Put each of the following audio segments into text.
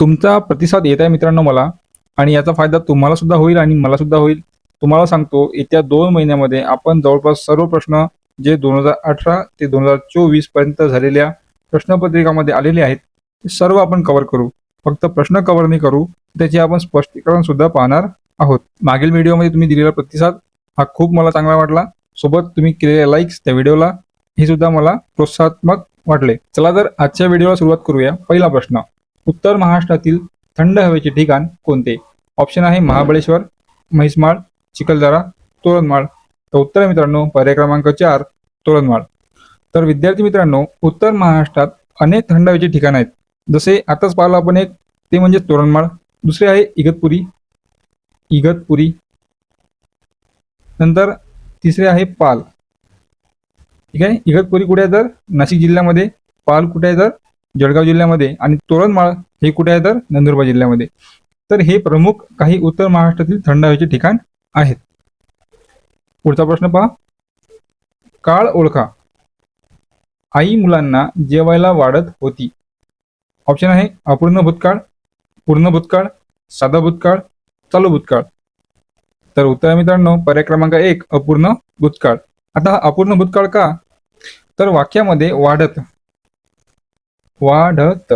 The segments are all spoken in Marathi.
तुमचा प्रतिसाद येत आहे मित्रांनो मला आणि याचा फायदा तुम्हाला सुद्धा होईल आणि मला सुद्धा होईल. तुम्हाला सांगतो येत्या दोन महिन्यामध्ये आपण जवळपास सर्व प्रश्न जे दोन हजार अठरा ते दोन हजार चोवीसपर्यंत झालेल्या प्रश्नपत्रिकामध्ये आलेले आहेत ते सर्व आपण कव्हर करू. फक्त प्रश्न कव्हर नाही करू त्याचे आपण स्पष्टीकरण सुद्धा पाहणार आहोत. मागील व्हिडिओमध्ये तुम्ही दिलेला प्रतिसाद हा खूप मला चांगला वाटला. सोबत तुम्ही केलेल्या लाईक्स त्या व्हिडिओला हे सुद्धा मला प्रोत्साहत्मक वाटले. चला तर आजच्या व्हिडिओला सुरुवात करूया. पहिला प्रश्न उत्तर महाराष्ट्रातील थंड हवेचे ठिकाण कोणते? ऑप्शन आहे महाबळेश्वर म्हैसमाळ चिखलदरा तोरणमाळ. तर उत्तर मित्रांनो पर्याय क्रमांक चार तोरणमाळ. तर विद्यार्थी मित्रांनो उत्तर महाराष्ट्रात अनेक थंड हवेचे ठिकाण आहेत. जसे आताच पाहिलं आपण एक ते म्हणजे तोरणमाळ. दुसरे आहे इगतपुरी इगतपुरी. नंतर तिसरे आहे पाल. ठीक आहे? इगतपुरी कुठे आहे तर? नाशिक जिल्ह्यामध्ये. पाल कुठे आहे तर? जळगाव जिल्ह्यामध्ये आणि तोरणमाळ हे कुठे आहे तर नंदुरबार जिल्ह्यामध्ये. तर हे प्रमुख काही उत्तर महाराष्ट्रातील थंड हवेचे ठिकाण आहेत. पुढचा प्रश्न पहा. काळ ओळखा. आई मुलांना जेवायला वाढत होती. ऑप्शन आहे अपूर्ण भूतकाळ पूर्ण भूतकाळ साधा भूतकाळ चालू भूतकाळ. तर उत्तर आहे मित्रांनो पर्याय क्रमांक एक अपूर्ण भूतकाळ. आता हा अपूर्ण भूतकाळ का? तर वाक्यामध्ये वाढत. वाढत.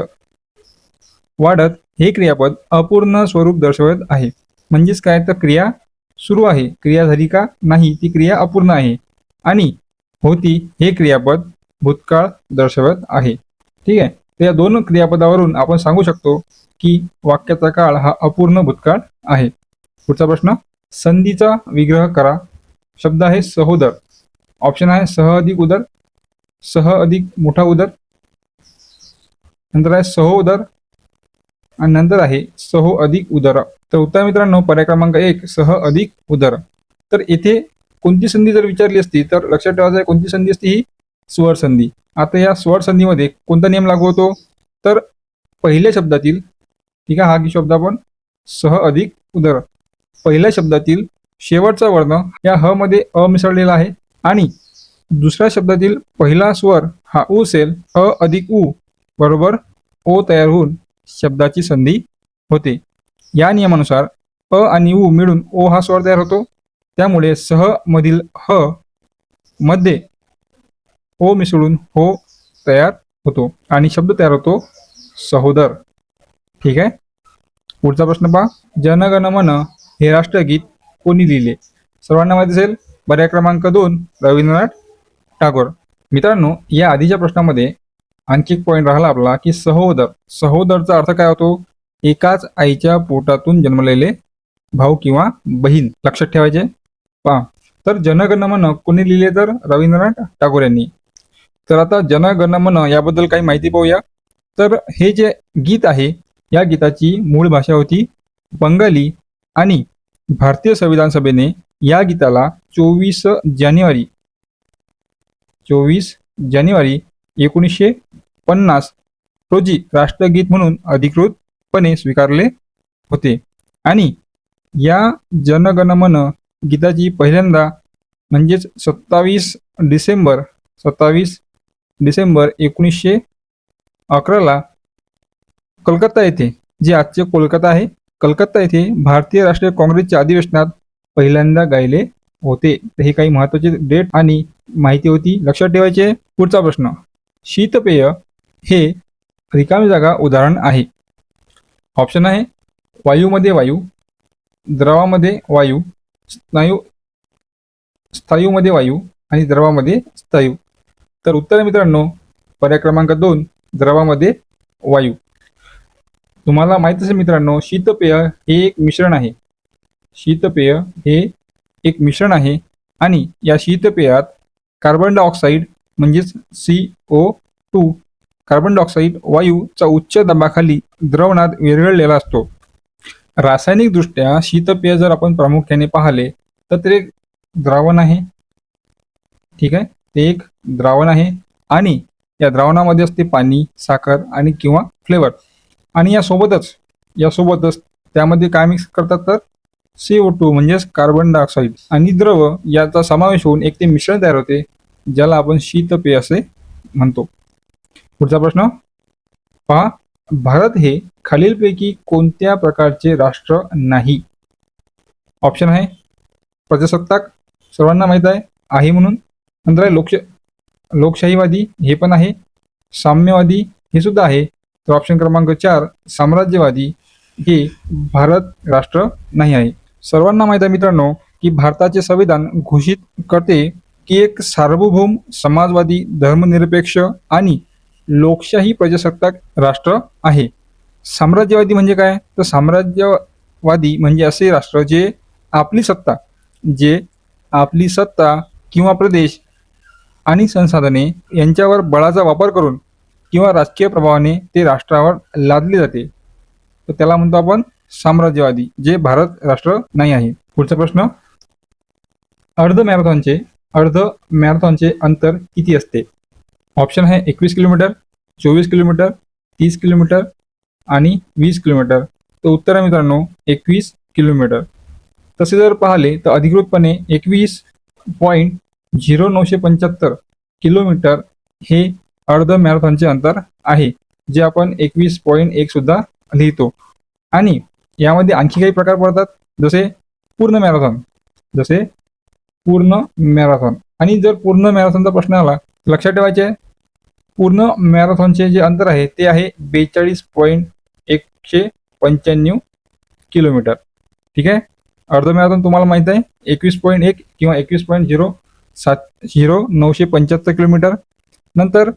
वाढत हे क्रियापद अपूर्ण स्वरूप दर्शवत आहे. म्हणजेच काय? तर क्रिया सुरू आहे. क्रिया झाली का? नाही. ती क्रिया अपूर्ण आहे. आणि होती हे क्रियापद भूतकाळ दर्शवत आहे. ठीक आहे? तर या दोन क्रियापदावरून आपण सांगू शकतो की वाक्याचा काळ हा अपूर्ण भूतकाळ आहे. पुढचा प्रश्न संधीचा विग्रह करा. शब्द आहे सहोदर. ऑप्शन आहे सह अधिक उदर. सह अधिक मोठा उदर. नंतर आहे सहोदर आणि नंतर आहे सहो अधिक उदर. तर उत्तर मित्रांनो पर्याय क्रमांक एक सह अधिक उदर. तर येथे कोणती संधी जर विचारली असती तर लक्षात ठेवायचं आहे कोणती संधी असती ही स्वर संधी. आता या स्वर संधीमध्ये कोणता नियम लागू होतो? तर पहिल्या शब्दातील ठीक आहे हा की शब्द आपण सह अधिक उदर. पहिल्या शब्दातील शेवटचा वर्ण या ह मध्ये अ मिसळलेला आहे. आणि दुसऱ्या शब्दातील पहिला स्वर हा उ असेल अ अधिक उ. बरोबर ओ तयार होऊन शब्दाची संधी होते. या नियमानुसार अ आणि उ मिळून ओ हा स्वर तयार होतो. त्यामुळे सह मधील ह मध्ये ओ मिसळून हो तयार होतो आणि शब्द तयार होतो सहोदर. ठीक आहे? पुढचा प्रश्न पहा. जनगण मन हे राष्ट्रगीत कोणी लिहिले? सर्वांना माहिती असेल? पर्याय क्रमांक दोन रवींद्रनाथ टागोर. मित्रांनो या आधीच्या प्रश्नामध्ये आणखी एक पॉईंट राहिला आपला की सहोदर. सहोदरचा अर्थ काय होतो? एकाच आईच्या पोटातून जन्मलेले भाऊ किंवा बहीण. लक्षात ठेवायचे? पहा. तर जनगण मन कोणी लिहिले तर? रवींद्रनाथ टागोर यांनी. तर आता जनगण मन याबद्दल काही माहिती पाहूया. तर हे जे गीत आहे या गीताची मूळ भाषा होती बंगाली आणि भारतीय संविधान सभेने या गीताला चोवीस जानेवारी चोवीस जानेवारी एकोणीसशे पन्नास रोजी राष्ट्रगीत म्हणून अधिकृतपणे स्वीकारले होते. आणि या जनगणमन गीताची पहिल्यांदा म्हणजेच सत्तावीस डिसेंबर सत्तावीस डिसेंबर एकोणीसशे अकराला कलकत्ता येथे जे आजचे कोलकाता आहे कलकत्ता येथे भारतीय राष्ट्रीय काँग्रेसच्या अधिवेशनात पहिल्यांदा गायले होते. तर हे काही महत्त्वाचे डेट आणि माहिती होती. लक्षात ठेवायचे पुढचा प्रश्न. शीतपेय हे रिकामी जागा उदाहरण आहे. ऑप्शन आहे वायूमध्ये वायू द्रवामध्ये वायू स्नायू स्थायूमध्ये वायू आणि द्रवामध्ये स्थायू. तर उत्तर मित्रांनो पर्याय क्रमांक दोन द्रवामध्ये वायू. तुम्हाला माहीत असेल मित्रांनो शीतपेय हे एक मिश्रण आहे. शीतपेय हे एक मिश्रण आहे आणि या शीतपेयात कार्बन डायऑक्साईड म्हणजेच C O two carbon dioxide वायूचा उच्च दाबाखाली द्रवणात विरघळलेला असतो. रासायनिकदृष्ट्या शीतपेय जर आपण प्रामुख्याने पाहिले तर ते एक द्रावण आहे. ठीक आहे? ते एक द्रावण आहे आणि या द्रावणामध्ये असते पाणी साखर आणि किंवा फ्लेवर आणि यासोबतच यासोबतच त्यामध्ये काय मिक्स करतात तर सी ओ टू म्हणजेच कार्बन डायऑक्साईड आणि द्रव याचा समावेश होऊन एक ते मिश्रण तयार होते ज्याला आपण शीतपेय असे म्हणतो. पुढचा प्रश्न. पहा भारत हे खालीलपैकी कोणत्या प्रकारचे राष्ट्र नाही? ऑप्शन आहे प्रजासत्ताक सर्वांना माहीत आहे आहे म्हणून. नंतर आहे लोकश लोकशाहीवादी हे पण आहे. साम्यवादी हे सुद्धा आहे. तर ऑप्शन क्रमांक चार साम्राज्यवादी हे भारत राष्ट्र नाही आहे. सर्वांना माहीत आहे मित्रांनो की भारताचे संविधान घोषित करते की एक सार्वभौम समाजवादी धर्मनिरपेक्ष आणि लोकशाही प्रजासत्ताक राष्ट्र आहे. साम्राज्यवादी म्हणजे काय? तर साम्राज्यवादी म्हणजे असे राष्ट्र जे आपली सत्ता जे आपली सत्ता किंवा प्रदेश आणि संसाधने यांच्यावर बळाचा वापर करून किंवा राजकीय प्रभावाने ते राष्ट्रावर लादले जाते. तर त्याला म्हणतो आपण साम्राज्यवादी जे भारत राष्ट्र नाही आहे. पुढचा प्रश्न. अर्ध मॅरेथॉनचे अर्ध मॅरेथॉनचे अंतर किती असते? ऑप्शन आहे एकवीस किलोमीटर चोवीस किलोमीटर तीस किलोमीटर आणि वीस किलोमीटर. तर उत्तर आहे मित्रांनो एकवीस किलोमीटर. तसे जर पाहिले तर अधिकृतपणे एकवीस पॉईंट झिरो नऊशे पंच्याहत्तर किलोमीटर हे अर्ध मॅरेथॉनचे अंतर आहे जे आपण एकवीस पॉईंट एक सुद्धा लिहितो. आणि यामध्ये आणखी काही प्रकार पडतात जसे पूर्ण मॅरेथॉन जसे पूर्ण मॅरेथॉन. आणि जर पूर्ण मॅरेथॉनचा प्रश्न आला तर लक्षात ठेवायचे आहे, पूर्ण मॅरेथॉनचे जे अंतर आहे ते आहे बेचाळीस पॉईंट एकशे पंच्याण्णव किलोमीटर. ठीक आहे? अर्ध मॅरेथॉन तुम्हाला माहीत आहे एकवीस पॉईंट एक किंवा एकवीस पॉईंट झिरो सात झिरो नऊशे पंच्याहत्तर किलोमीटर. नंतर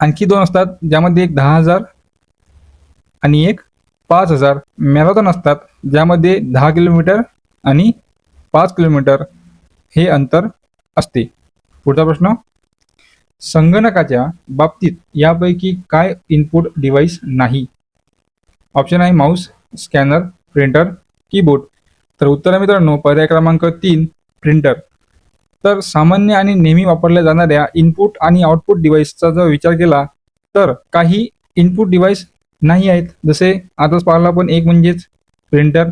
आणखी दोन असतात ज्यामध्ये एक दहा हजार आणि एक पाच हजार मॅरेथॉन असतात ज्यामध्ये दहा किलोमीटर आणि पाच किलोमीटर हे अंतर असते. पुढचा प्रश्न संगणकाच्या बाबतीत यापैकी काय इनपुट डिव्हाइस नाही? ऑप्शन आहे माऊस स्कॅनर प्रिंटर कीबोर्ड तर उत्तर आहे मित्रांनो पर्याय क्रमांक तीन प्रिंटर तर सामान्य आणि नेहमी वापरल्या जाणाऱ्या इनपुट आणि आउटपुट डिव्हाइसचा जर विचार केला तर काही इनपुट डिव्हाइस नाही आहेत. जसे आताच पाहिलं आपण एक म्हणजेच प्रिंटर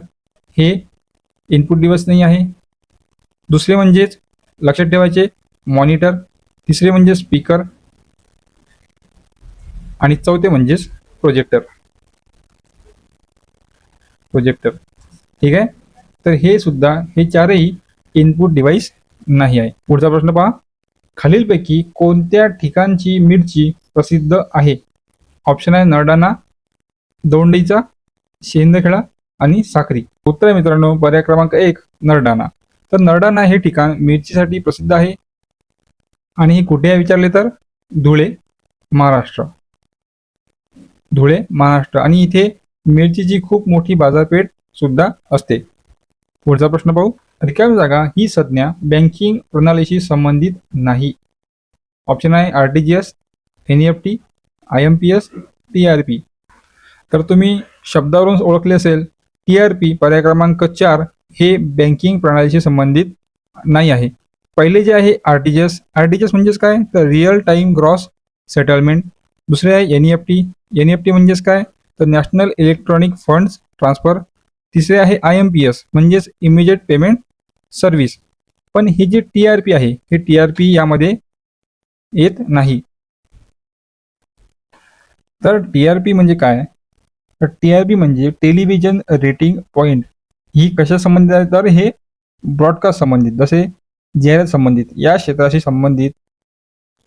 हे इनपुट डिव्हाइस नाही आहे. दुसरे म्हणजेच लक्षात ठेवायचे मॉनिटर तिसरे म्हणजे स्पीकर आणि चौथे म्हणजेच प्रोजेक्टर प्रोजेक्टर ठीक आहे? तर हे सुद्धा हे चारही इनपुट डिव्हाइस नाही आहे. पुढचा प्रश्न पहा. खालीलपैकी कोणत्या ठिकाणची मिरची प्रसिद्ध आहे? ऑप्शन आहे नरडाणा दोंडीचा शेंदखेडा आणि साखरी उत्तर मित्रांनो पर्याय क्रमांक एक नरडाणा तर नरडाणा हे ठिकाण मिरचीसाठी प्रसिद्ध आहे. आणि हे कुठे आहे विचारले तर? धुळे महाराष्ट्र. धुळे महाराष्ट्र. आणि इथे मिरचीची खूप मोठी बाजारपेठ सुद्धा असते. पुढचा प्रश्न पाहू. रिकामी जागा ही संज्ञा बँकिंग प्रणालीशी संबंधित नाही. ऑप्शन आहे R T G S N F T I M P S T R P तर तुम्ही शब्दावरून ओळखले असेल टी आर पी पर्याय क्रमांक चार हे बँकिंग प्रणालीशी संबंधित नाही आहे. पहिले जे आहे R T G S R T G S म्हणजेच काय? तर रिअल टाईम ग्रॉस सेटलमेंट दुसरे आहे N E F T N E F T म्हणजेच काय? तर नॅशनल इलेक्ट्रॉनिक फंड्स ट्रान्सफर तिसरे आहे आय एम पी एस म्हणजेच इमिजिएट पेमेंट सर्व्हिस पण ही जी टी आर पी आहे हे टी आर पी यामध्ये येत नाही. तर टी आर पी म्हणजे काय? तर टी आर पी म्हणजे टेलिव्हिजन रेटिंग पॉईंट ही कशा संबंधित आहे? तर हे ब्रॉडकास्ट संबंधित. जसे जाहिरात संबंधित. या क्षेत्राशी संबंधित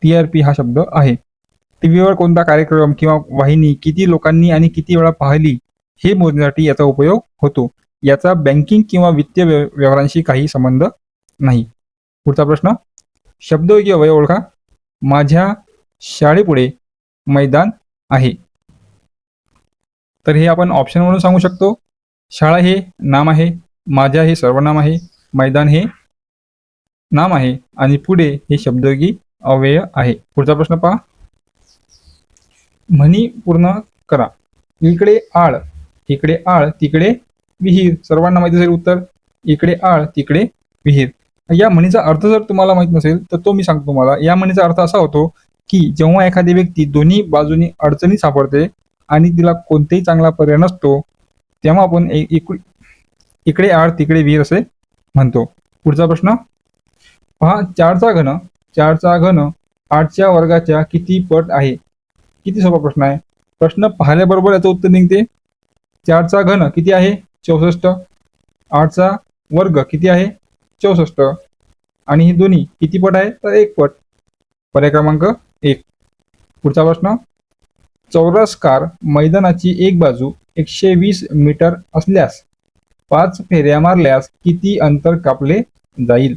टी आर पी हा शब्द आहे. टी व्हीवर कोणता कार्यक्रम किंवा वाहिनी किती लोकांनी आणि किती वेळा पाहिली हे मोजण्यासाठी याचा उपयोग होतो. याचा बँकिंग किंवा वित्तीय व्यव- व्यवहारांशी काही संबंध नाही. पुढचा प्रश्न. शब्दयोगी अवयव ओळखा. माझ्या शाळेपुढे मैदान आहे. तर हे आपण ऑप्शन म्हणून सांगू शकतो. शाळा हे नाम आहे. माझ्या हे सर्वनाम आहे. मैदान हे नाम आहे आणि पुढे हे शब्दयोगी अव्यय आहे. पुढचा प्रश्न पहा. म्हणी पूर्ण करा. इकडे आळ इकडे आळ तिकडे विहीर. सर्वांना माहिती असेल उत्तर? इकडे आळ तिकडे विहीर. या म्हणीचा अर्थ जर तुम्हाला माहीत नसेल तर तो मी सांगतो तुम्हाला. या म्हणीचा अर्थ असा होतो की जेव्हा एखादी व्यक्ती दोन्ही बाजूनी अडचणी सापडते आणि तिला कोणताही चांगला पर्याय नसतो तेव्हा आपण इकडे आळ तिकडे विहीर असे म्हणतो. पुढचा प्रश्न पहा चारचा घन चारचा घन आठच्या वर्गाच्या किती पट आहे? किती सोपा प्रश्न आहे? प्रश्न पाहिल्याबरोबर याचं उत्तर निघते. चारचा घन किती आहे? चौसष्ट. आठचा वर्ग किती आहे? चौसष्ट. आणि हे दोन्ही किती पट आहे? तर एक पट. पर्याय क्रमांक एक. पुढचा प्रश्न. चौरसकार मैदानाची एक बाजू एकशे वीस मीटर असल्यास पाच फेऱ्या मारल्यास किती अंतर कापले जाईल?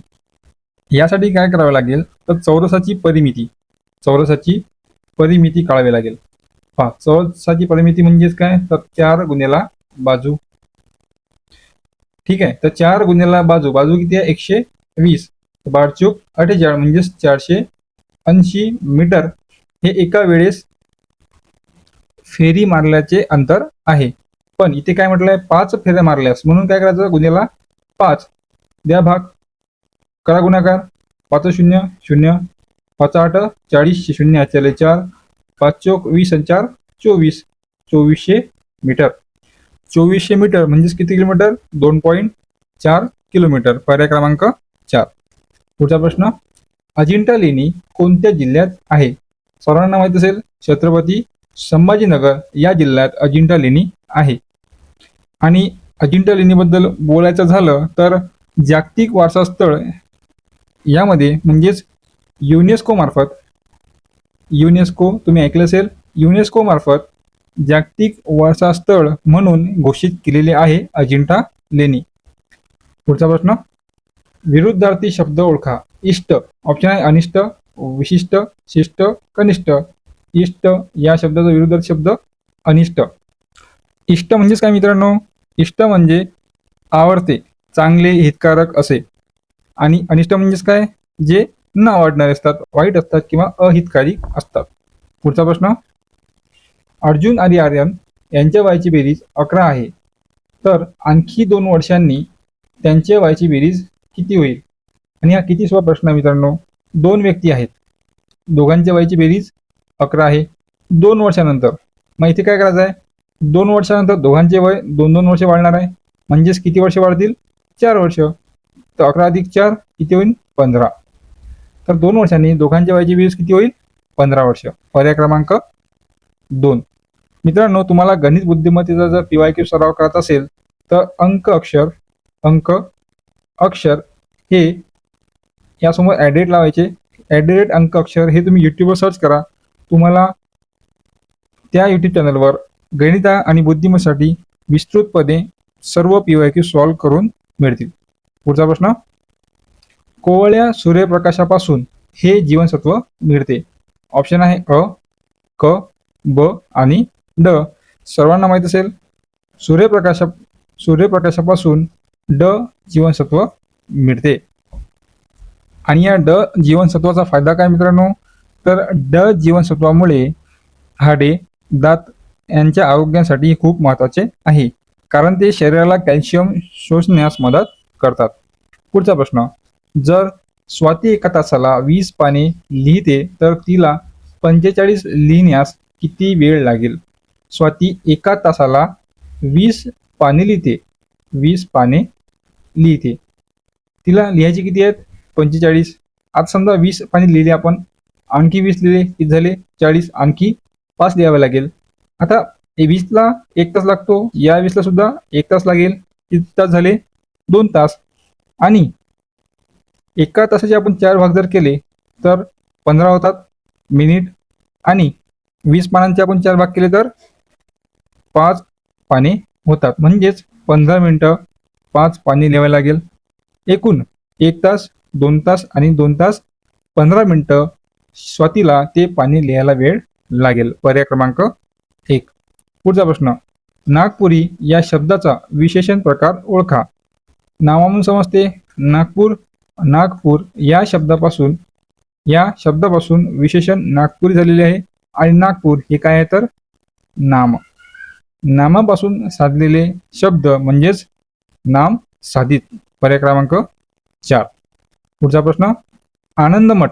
यासाठी काय करावे लागेल? तर चौरसाची परिमिती. चौरसाची परिमिती काढावी लागेल. पहा चौरसाची परिमिती म्हणजेच काय? तर चार गुन्ह्याला बाजू. ठीक आहे तर चार गुन्ह्याला बाजू. बाजू किती आहे? एकशे वीस. बारचूक अठ्ठेचाळीस म्हणजेच चारशे ऐंशी मीटर हे एका वेळेस फेरी मारल्याचे अंतर आहे. पण इथे काय म्हटलंय? पाच फेऱ्या मारल्यास. म्हणून काय करायचं? गुन्ह्याला पाच. द्या भाग. करा गुणाकार. पाच शून्य शून्य. पाच आठ चाळीसशे शून्य आचार्य चार. पाच चौक वीस आणि चार चोवीस. चोवीसशे मीटर. चोवीसशे मीटर म्हणजेच किती किलोमीटर? दोन पॉईंट चार किलोमीटर. पर्याय क्रमांक चार. पुढचा प्रश्न. अजिंठा लेणी कोणत्या जिल्ह्यात आहे? सर्वांना माहीत असेल छत्रपती संभाजीनगर या जिल्ह्यात अजिंठा लेणी आहे. आणि अजिंठा लेणीबद्दल बोलायचं झालं तर जागतिक वारसा स्थळ यामध्ये म्हणजेच युनेस्कोमार्फत युनेस्को तुम्ही ऐकलं असेल युनेस्कोमार्फत जागतिक वारसा स्थळ म्हणून घोषित केलेले आहे अजिंठा लेणी. पुढचा प्रश्न विरुद्धार्थी शब्द ओळखा. इष्ट ऑप्शन आहे अनिष्ट विशिष्ट शिष्ट कनिष्ठ. इष्ट या शब्दाचा विरुद्धार्थी शब्द अनिष्ट. इष्ट म्हणजेच काय मित्रांनो? इष्ट म्हणजे आवडते चांगले हितकारक असे. आणि अनिष्ट म्हणजेच काय? जे न आवडणारे असतात वाईट असतात किंवा अहितकारी असतात. पुढचा प्रश्न. अर्जुन आणि आर्यन यांच्या वयाची बेरीज अकरा आहे. तर आणखी दोन वर्षांनी त्यांच्या वयाची बेरीज किती होईल? आणि हा किती सोपा प्रश्न आहे मित्रांनो. दोन व्यक्ती आहेत. दोघांच्या वयाची बेरीज अकरा आहे. दोन वर्षानंतर. मग इथे काय करायचं आहे? दोन वर्षानंतर दोघांचे वय दोन दोन वर्ष वाढणार आहे. म्हणजेच किती वर्ष वाढतील? चार वर्ष. तर अकरा अधिक चार किती होईल? पंधरा. तर दोन वर्षांनी दोघांच्या वयाची बेरीज किती होईल? पंधरा वर्ष. पर्याय क्रमांक दोन. मित्रांनो तुम्हाला गणित बुद्धिमत्तेचा जर पीवाय क्यू सराव करायचा असेल तर अंक अक्षर अंक अक्षर हे यासमोर ॲडेट लावायचे. ॲडेट अंक अक्षर हे तुम्ही यूट्यूबवर सर्च करा. तुम्हाला त्या यूट्यूब चॅनलवर गणिता आणि बुद्धिमत्तेसाठी विस्तृतपणे सर्व पीवाय क्यू सॉल्व्ह करून मिळतील. पुढचा प्रश्न. कोवळ्या सूर्यप्रकाशापासून हे जीवनसत्व मिळते. ऑप्शन आहे अ क ब आणि ड. सर्वांना माहीत असेल? सूर्यप्रकाशा सूर्यप्रकाशापासून ड जीवनसत्व मिळते. आणि या ड जीवनसत्वाचा फायदा काय मित्रांनो? तर ड जीवनसत्वामुळे हाडे दात यांच्या आरोग्यासाठी खूप महत्त्वाचे आहे. कारण ते शरीराला कॅल्शियम शोषण्यास मदत करतात. पुढचा प्रश्न जर स्वाती एका तासाला वीस पाने लिहिते तर तिला पंचेचाळीस लिहिण्यास किती वेळ लागेल? स्वाती एका तासाला वीस पाने लिहिते वीस पाने लिहिते. तिला लिहायची किती आहेत? पंचेचाळीस. आता समजा वीस पाने लिहिले आपण आणखी वीस लिहिले किती झाले? चाळीस. आणखी पाच लिहावे लागेल. आता वीसला एक तास लागतो या वीसला सुद्धा एक तास लागेल किती तास झाले? दोन तास. आणि एका तासाचे आपण चार भाग जर केले तर पंधरा होतात मिनिट आणि वीस पानांचे आपण चार भाग केले तर पाच पाने होतात. म्हणजेच पंधरा मिनटं पाच पाने लिहावे लागेल. एकूण एक तास दोन तास आणि दोन तास पंधरा मिनटं स्वातीला ते पाणी लिहायला वेळ लागेल. पर्याय क्रमांक एक. पुढचा प्रश्न. नागपुरी या शब्दाचा विशेषण प्रकार ओळखा. नावामून समजते. नागपूर नागपूर या शब्दापासून या शब्दापासून विशेषण नागपुरी झालेले आहे. आणि नागपूर हे काय आहे तर? नाम. नामापासून साधलेले शब्द म्हणजेच नाम साधित. पर्याय क्रमांक चार. पुढचा प्रश्न. आनंदमठ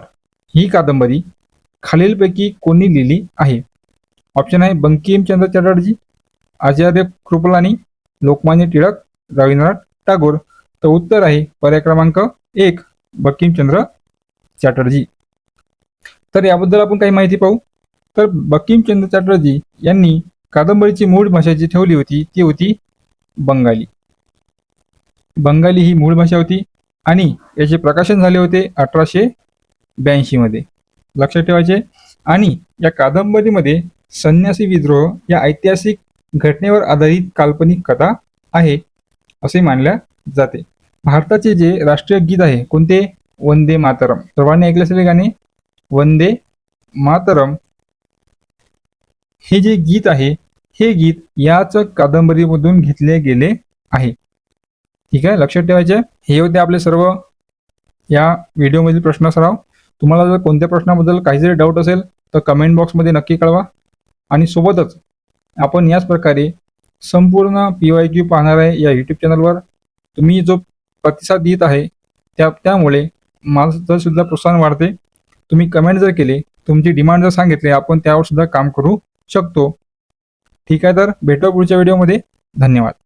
ही कादंबरी खालीलपैकी कोणी लिहिली आहे? ऑप्शन आहे बंकिमचंद्र चटर्जी आचार्य कृपलानी लोकमान्य टिळक रवींद्रनाथ टागोर. तर उत्तर आहे पर्याय क्रमांक एक बंकिमचंद्र चॅटर्जी. तर याबद्दल आपण काही माहिती पाहू. तर बंकिमचंद्र चॅटर्जी यांनी कादंबरीची मूळ भाषा जी ठेवली होती ती होती बंगाली. बंगाली ही मूळ भाषा होती आणि याचे प्रकाशन झाले होते अठराशे ब्याऐंशीमध्ये लक्षात ठेवायचे. आणि या कादंबरीमध्ये संन्यासी विद्रोह या ऐतिहासिक घटनेवर आधारित काल्पनिक कथा आहे असे मानल्या जाते. भारताचे जे राष्ट्रीय गीत आहे कोणते? वंदे मातरम. सर्वांनी ऐकले असेल गाणे? वंदे मातरम. हे जे गीत आहे हे गीत याच कादंबरीमधून घेतले गेले आहे. ठीक आहे लक्षात ठेवायचे हे होते आपले सर्व या व्हिडिओमधील प्रश्न सराव तुम्हाला जर कोणत्या प्रश्नाबद्दल काही जरी डाऊट असेल तर कमेंट बॉक्समध्ये नक्की कळवा. आणि सोबतच आपण याच प्रकारे संपूर्ण पी वाय क्यू पाहणार आहे या यूट्यूब चॅनलवर तुम्ही जो प्रतिसाद देत आहे. त्या त्यामुळे माझं सुद्धा प्रोत्साहन वाढते तुम्ही कमेंट जर केले तुमची डिमांड जर सांगितले आपण त्यावर सुद्धा काम करू शकतो. ठीक आहे तर भेटू पुढच्या व्हिडिओमध्ये धन्यवाद.